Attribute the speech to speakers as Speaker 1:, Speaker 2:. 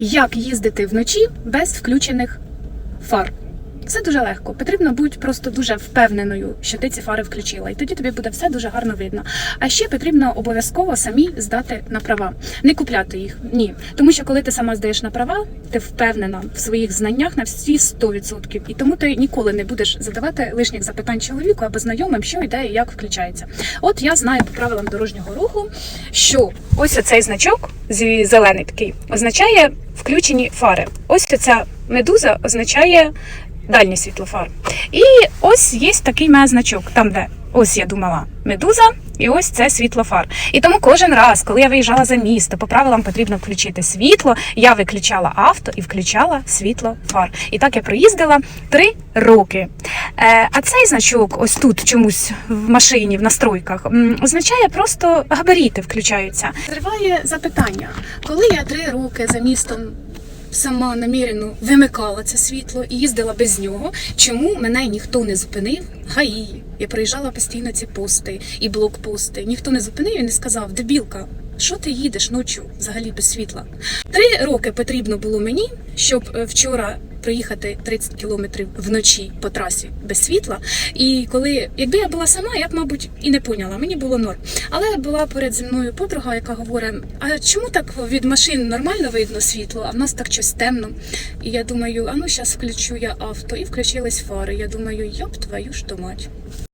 Speaker 1: Як їздити вночі без включених фар? Це дуже легко. Потрібно бути просто дуже впевненою, що ти ці фари включила, і тоді тобі буде все дуже гарно видно. А ще потрібно обов'язково самі здати на права, не купляти їх. Ні, тому що коли ти сама здаєш на права, ти впевнена в своїх знаннях на всі 100%. І тому ти ніколи не будеш задавати лишніх запитань чоловіку або знайомим, що йде і як включається. От я знаю по правилам дорожнього руху, що ось оцей значок зелений такий означає включені фари. Ось ця медуза означає дальнє світлофар. І ось є такий значок, там де ось я думала медуза, і ось це світло фар. І тому кожен раз, коли я виїжджала за місто, по правилам потрібно включити світло. Я виключала авто і включала світло фар. І так я проїздила три роки. Е, а цей значок, ось тут чомусь в машині, в настройках, означає просто габаріти включаються. Триває запитання, коли я три роки за містом сама намірено вимикала це світло і їздила без нього. Чому мене ніхто не зупинив? Гаї. Я проїжджала постійно ці пости і блокпости. Ніхто не зупинив і не сказав: дебілка, що ти їдеш ночі взагалі без світла? Три роки потрібно було мені, щоб е, вчора проїхати 30 кілометрів вночі по трасі без світла. І коли, якби я була сама, я б, мабуть, і не поняла. Мені було норм. Але була перед зі мною подруга, яка говорить: а чому так від машин нормально видно світло, а в нас так щось темно? І я думаю, а ну зараз включу я авто, і включились фари. Я думаю, йоп твою ж то мать.